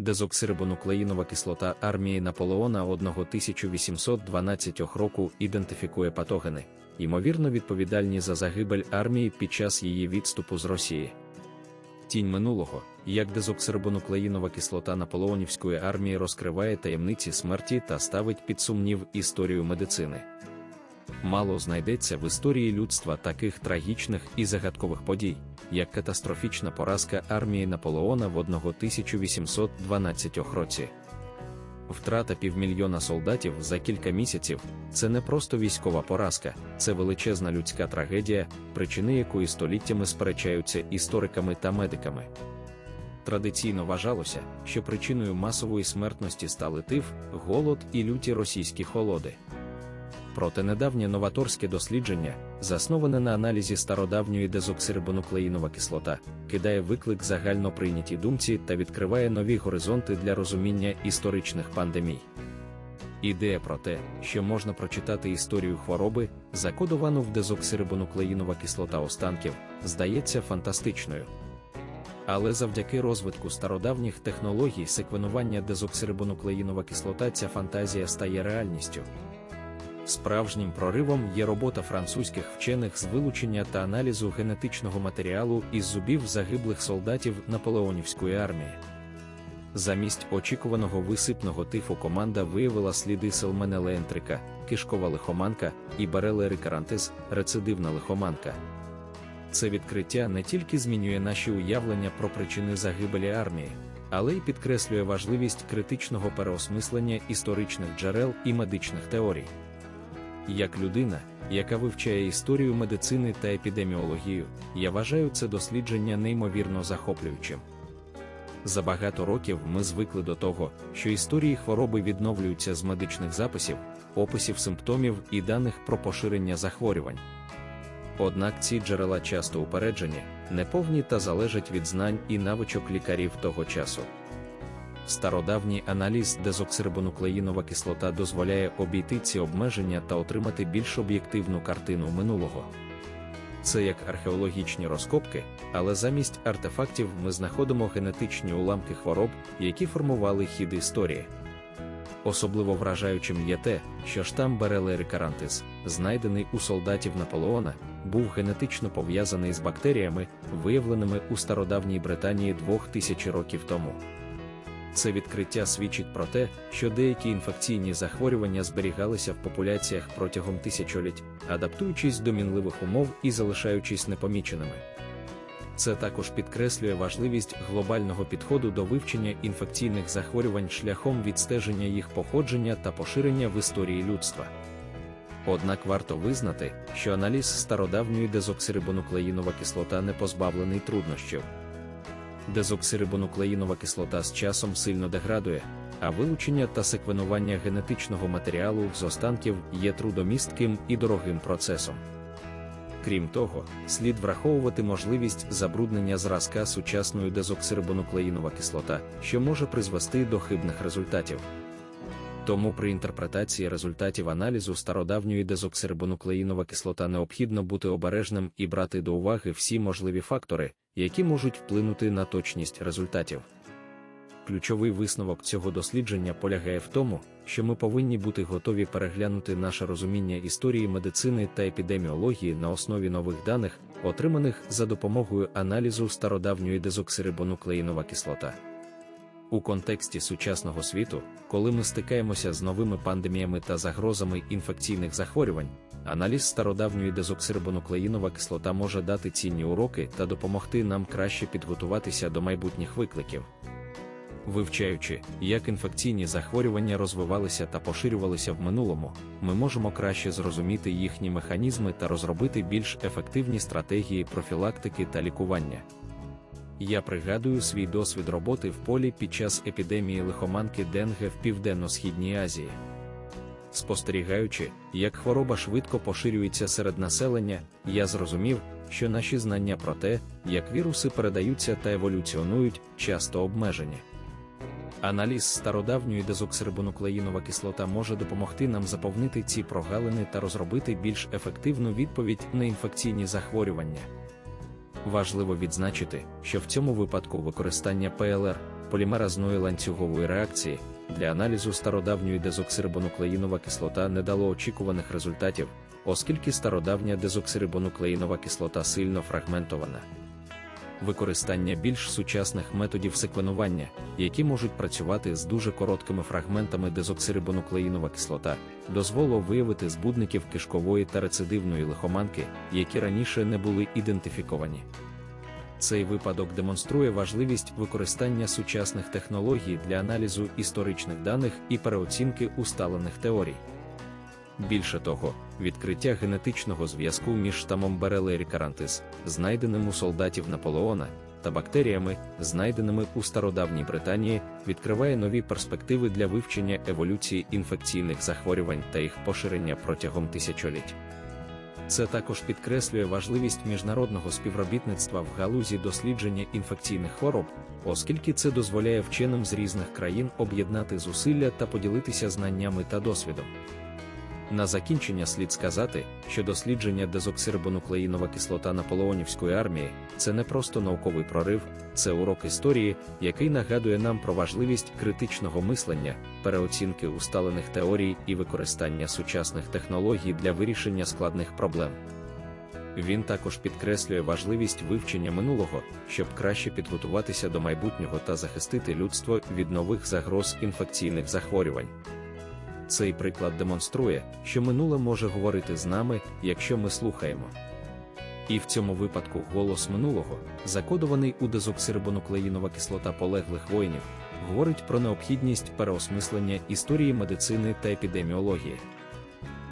Дезоксирибонуклеїнова кислота армії Наполеона 1812 року ідентифікує патогени, ймовірно відповідальні за загибель армії під час її відступу з Росії. Тінь минулого, як дезоксирибонуклеїнова кислота наполеонівської армії розкриває таємниці смерті та ставить під сумнів історію медицини. Мало знайдеться в історії людства таких трагічних і загадкових подій, як катастрофічна поразка армії Наполеона в 1812 році. Втрата півмільйона солдатів за кілька місяців це не просто військова поразка, це величезна людська трагедія, причини якої століттями сперечаються істориками та медиками. Традиційно вважалося, що причиною масової смертності стали тиф, голод і люті російські холоди. Проте недавнє новаторське дослідження, засноване на аналізі стародавньої дезоксирибонуклеїнова кислота, кидає виклик загально прийнятій думці та відкриває нові горизонти для розуміння історичних пандемій. Ідея про те, що можна прочитати історію хвороби, закодовану в дезоксирибонуклеїнова кислота останків, здається фантастичною. Але завдяки розвитку стародавніх технологій секвенування дезоксирибонуклеїнова кислота ця фантазія стає реальністю. Справжнім проривом є робота французьких вчених з вилучення та аналізу генетичного матеріалу із зубів загиблих солдатів наполеонівської армії. Замість очікуваного висипного тифу команда виявила сліди селменелеентрика, кишкова лихоманка і барелерикарантез, рецидивна лихоманка. Це відкриття не тільки змінює наші уявлення про причини загибелі армії, але й підкреслює важливість критичного переосмислення історичних джерел і медичних теорій. Як людина, яка вивчає історію медицини та епідеміологію, я вважаю це дослідження неймовірно захоплюючим. За багато років ми звикли до того, що історії хвороби відновлюються з медичних записів, описів симптомів і даних про поширення захворювань. Однак ці джерела часто упереджені, неповні та залежать від знань і навичок лікарів того часу. Стародавній аналіз дезоксирибонуклеїнова кислота дозволяє обійти ці обмеження та отримати більш об'єктивну картину минулого. Це як археологічні розкопки, але замість артефактів ми знаходимо генетичні уламки хвороб, які формували хід історії. Особливо вражаючим є те, що штам Берелерикарантис, знайдений у солдатів Наполеона, був генетично пов'язаний з бактеріями, виявленими у стародавній Британії двох тисяч років тому. Це відкриття свідчить про те, що деякі інфекційні захворювання зберігалися в популяціях протягом тисячоліть, адаптуючись до мінливих умов і залишаючись непоміченими. Це також підкреслює важливість глобального підходу до вивчення інфекційних захворювань шляхом відстеження їх походження та поширення в історії людства. Однак варто визнати, що аналіз стародавньої дезоксирибонуклеїнова кислота не позбавлений труднощів дезоксирибонуклеїнова кислота з часом сильно деградує, а вилучення та секвенування генетичного матеріалу з останків є трудомістким і дорогим процесом. Крім того, слід враховувати можливість забруднення зразка сучасною дезоксирибонуклеїнова кислота, що може призвести до хибних результатів. Тому при інтерпретації результатів аналізу стародавньої дезоксирибонуклеїнова кислота необхідно бути обережним і брати до уваги всі можливі фактори, які можуть вплинути на точність результатів. Ключовий висновок цього дослідження полягає в тому, що ми повинні бути готові переглянути наше розуміння історії медицини та епідеміології на основі нових даних, отриманих за допомогою аналізу стародавньої дезоксирибонуклеїнова кислота. У контексті сучасного світу, коли ми стикаємося з новими пандеміями та загрозами інфекційних захворювань, аналіз стародавньої дезоксирибонуклеїнова кислота може дати цінні уроки та допомогти нам краще підготуватися до майбутніх викликів. Вивчаючи, як інфекційні захворювання розвивалися та поширювалися в минулому, ми можемо краще зрозуміти їхні механізми та розробити більш ефективні стратегії профілактики та лікування. Я пригадую свій досвід роботи в полі під час епідемії лихоманки Денге в Південно-Східній Азії. Спостерігаючи, як хвороба швидко поширюється серед населення, я зрозумів, що наші знання про те, як віруси передаються та еволюціонують, часто обмежені. Аналіз стародавньої дезоксирибонуклеїнова кислота може допомогти нам заповнити ці прогалини та розробити більш ефективну відповідь на інфекційні захворювання. Важливо відзначити, що в цьому випадку використання ПЛР полімеразної ланцюгової реакції, для аналізу стародавньої дезоксирибонуклеїнова кислота не дало очікуваних результатів, оскільки стародавня дезоксирибонуклеїнова кислота сильно фрагментована. Використання більш сучасних методів секвенування, які можуть працювати з дуже короткими фрагментами дезоксирибонуклеїнова кислота, дозволило виявити збудників кишкової та рецидивної лихоманки, які раніше не були ідентифіковані. Цей випадок демонструє важливість використання сучасних технологій для аналізу історичних даних і переоцінки усталених теорій. Більше того, відкриття генетичного зв'язку між штамом Берелері карантис, знайденим у солдатів Наполеона, та бактеріями, знайденими у стародавній Британії, відкриває нові перспективи для вивчення еволюції інфекційних захворювань та їх поширення протягом тисячоліть. Це також підкреслює важливість міжнародного співробітництва в галузі дослідження інфекційних хвороб, оскільки це дозволяє вченим з різних країн об'єднати зусилля та поділитися знаннями та досвідом. На закінчення слід сказати, що дослідження дезоксирибонуклеїнова кислота наполеонівської армії це не просто науковий прорив, це урок історії, який нагадує нам про важливість критичного мислення, переоцінки усталених теорій і використання сучасних технологій для вирішення складних проблем. Він також підкреслює важливість вивчення минулого, щоб краще підготуватися до майбутнього та захистити людство від нових загроз інфекційних захворювань. Цей приклад демонструє, що минуле може говорити з нами, якщо ми слухаємо. І в цьому випадку голос минулого, закодований у дезоксирибонуклеїнова кислота полеглих воїнів, говорить про необхідність переосмислення історії медицини та епідеміології.